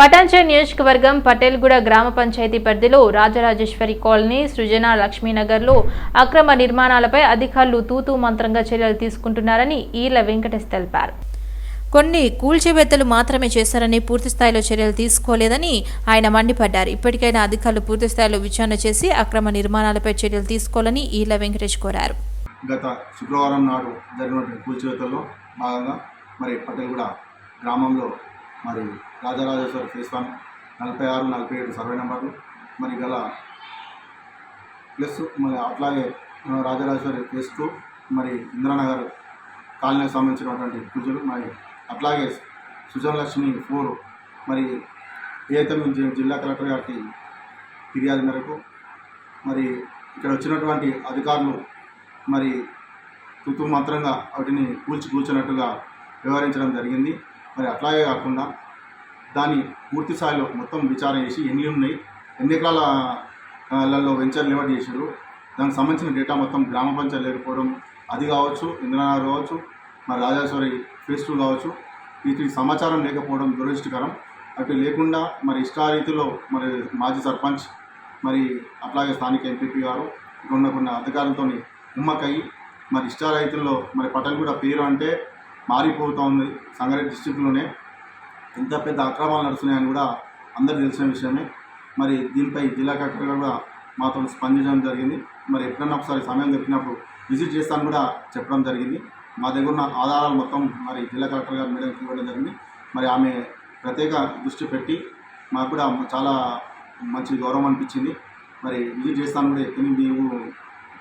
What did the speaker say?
పటాన్చర్ నియోజకవర్గం పటేల్గూడ గ్రామ పంచాయతీ పరిధిలో రాజరాజేశ్వరి కాలనీ సృజన లక్ష్మీనగర్లో అక్రమ నిర్మాణాలపై అధికారులు తూతూ మంత్రంగా చర్యలు తీసుకుంటున్నారని ఈల వెంకటేష్ తెలిపారు. కొన్ని కూల్చివేతలు మాత్రమే చేశారని పూర్తి స్థాయిలో చర్యలు తీసుకోలేదని ఆయన మండిపడ్డారు. ఇప్పటికైనా అధికారులు పూర్తి స్థాయిలో విచారణ చేసి అక్రమ నిర్మాణాలపై చర్యలు తీసుకోవాలని ఈల వెంకటేష్ కోరారు. గత శుక్రవారం నాడు జరిగినటువంటి కూల్చివేతల్లో భాగంగా మరి పటేల్గూడ గ్రామంలో మరి రాజరాజేశ్వర ఫేస్ వన్ నలభై ఆరు నలభై ఏడు సర్వే నెంబర్లు. మరి గల ప్లస్ మరి అట్లాగే రాజరాజేశ్వరి ఫేస్ టూ మరి ఇంద్రానగర్ కాలనీకి సంబంధించినటువంటి పూజలు. మరి అట్లాగే సుజనలక్ష్మి ఫోర్ మరి ఏదైతే మేము జిల్లా కలెక్టర్ గారికి ఫిర్యాదు మేరకు మరి ఇక్కడ వచ్చినటువంటి అధికారులు మరి తుతు మాత్రంగా వాటిని కూల్చి కూర్చున్నట్టుగా వ్యవహరించడం జరిగింది. మరి అట్లాగే కాకుండా దాని పూర్తి స్థాయిలో మొత్తం విచారణ చేసి ఎన్ని ఉన్నాయి ఎన్ని ఎకరాలలో వెంచర్ లేవట్ చేశారు దానికి సంబంధించిన డేటా మొత్తం గ్రామ పంచాయతీ లేకపోవడం అది కావచ్చు ఇంద్రనగర్ కావచ్చు మరి రాజేశ్వరి ఫేస్ టూ కావచ్చు వీటికి సమాచారం లేకపోవడం దురదృష్టకరం. అటు లేకుండా మరి ఇష్టారీతిలో మరి మాజీ సర్పంచ్ మరి అట్లాగే స్థానిక ఎంపీపీ గారు ఇక్కడ ఉన్న కొన్ని అధికారులతో ఉమ్మకయ్యి మరి ఇష్టారైతుల్లో మరి పటల్ కూడా పేరు అంటే మారిపోతూ ఉంది సంగారెడ్డి డిస్టిక్లోనే. ఎంత పెద్ద అక్రమాలు నడుస్తున్నాయని కూడా అందరికీ తెలిసిన విషయమే. మరి దీనిపై జిల్లా కలెక్టర్ కూడా మాతో స్పందించడం జరిగింది. మరి ఎప్పుడన్నా ఒకసారి సమయం దొరికినప్పుడు విజిట్ చేస్తాను కూడా చెప్పడం జరిగింది. మా దగ్గర ఉన్న ఆధారాలు మొత్తం మరి జిల్లా కలెక్టర్ గారు మేడంకి ఇవ్వడం జరిగింది. మరి ఆమె ప్రత్యేక దృష్టి పెట్టి మాకు కూడా చాలా మంచి గౌరవం అనిపించింది. మరి విజిట్ చేస్తాను కూడా ఎక్కింది నీవు